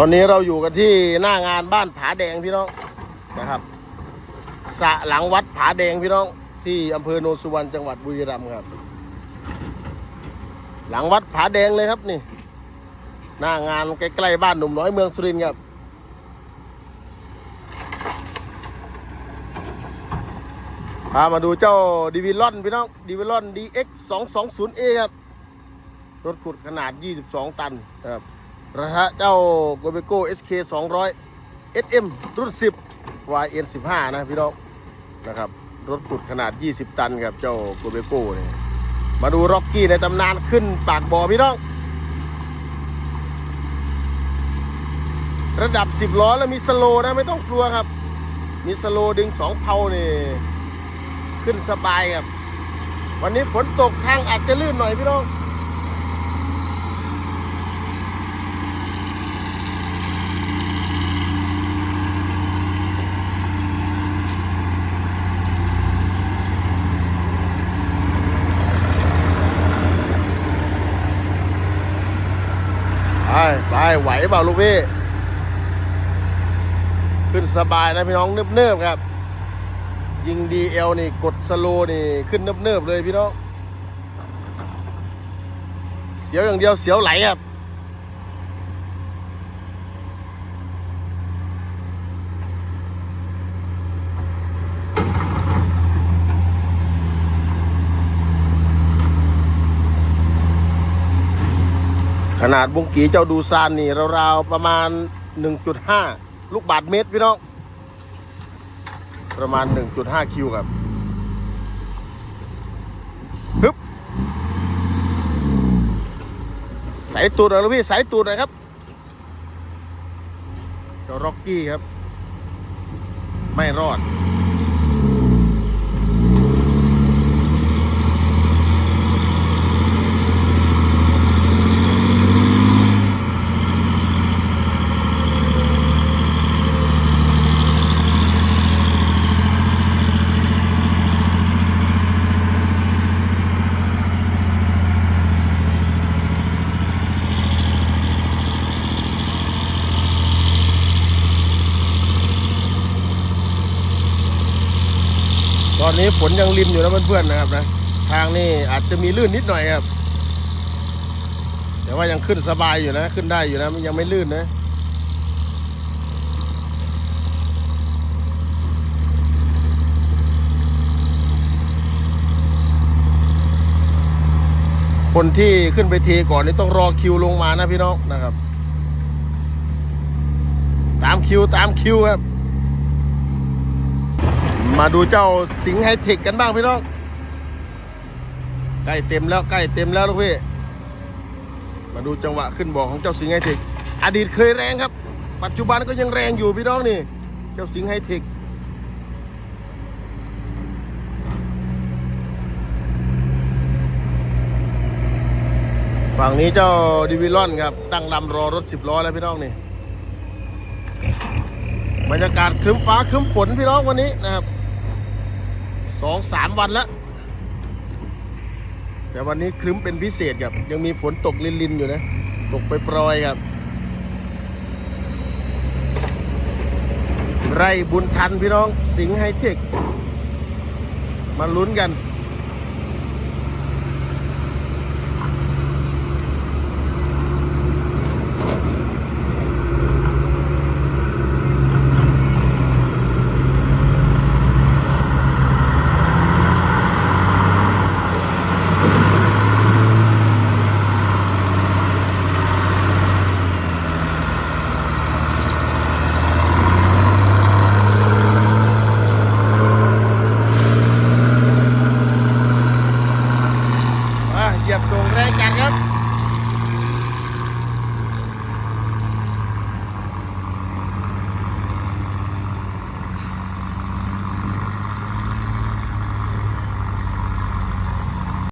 ตอนนี้เราอยู่กันที่หน้างานบ้านผาแดงพี่น้องนะครับสะหลังวัดผาแดงพี่น้อง ที่อำเภอโนนสุวรรณจังหวัดบุรีรัมย์ครับ หลังวัดผาแดงเลยครับนี่ หน้างานใกล้ๆบ้านหนุ่มน้อยเมืองสุรินทร์ครับพามาดูเจ้าดีวิลอนพี่น้องดีวิลอน DX 2 2 0 A ครับ รถขุดขนาด 22 ตันนะครับ ระยะเจ้าโกเบโก้ SK 200 SM รุ่น 10 YN 15 นะพี่น้องนะครับ รถขุดขนาด 20 ตันครับเจ้าโกเบโก้เนี่ยมาดูร็อกกี้ในตำนานขึ้นปากบ่อพี่น้อง ระดับ 10 ล้อแล้วมีสโลนะไม่ต้องกลัวครับ มีสโลดึง 2 เพานี่ขึ้นสบายครับ วันนี้ฝนตกทางอาจจะลื่นหน่อยพี่น้อง ไปไปไหวเปล่าลูกพี่ ขึ้นสบายนะพี่น้องเนิบๆครับ ยิงดีเอลนี่กดสโลนี่ขึ้นเนิบๆเลยพี่น้อง เสียวอย่างเดียวเสียวไหลครับ ขนาดบุงกีเจ้าดูซานนี่ราวๆประมาณ 1.5 ลูกบาทเมตรพี่น้อง ประมาณ 1.5 คิวครับฮึบสายตูดหน่อยลูกพี่สายตูดหน่อยครับเจ้าร็อกกี้ครับ ไม่รอด ตอนนี้ฝนยังรินอยู่นะเพื่อนๆนะครับนะ ทางนี่อาจจะมีลื่นนิดหน่อยครับ แต่ว่ายังขึ้นสบายอยู่นะ ขึ้นได้อยู่นะมันยังไม่ลื่นนะคนที่ขึ้นไปเทก่อนนี่ต้องรอคิวลงมานะพี่น้องนะครับ ตามคิวตามคิวครับ มาดูเจ้าสิงไฮเทคกันบ้างพี่น้องใกล้เต็มแล้วใกล้เต็มแล้วลูกพี่มาดูจังหวะขึ้นบ่อของเจ้าสิงไฮเทคอดีตเคยแรงครับ ปัจจุบันก็ยังแรงอยู่พี่น้องนี่เจ้าสิงไฮเทคฝั่งนี้เจ้าดิวิลอนครับ ตั้งลำรอรถสิบล้อแล้วพี่น้องนี่บรรยากาศครึ้มฟ้าครึ้มฝนพี่น้องวันนี้นะครับ สองสามวันแล้ว แต่วันนี้ครึ้มเป็นพิเศษครับ ยังมีฝนตกลินๆอยู่นะ ตกไปปรอยครับ ไร่บุญทันพี่น้องสิงห์ไฮเทค มาลุ้นกัน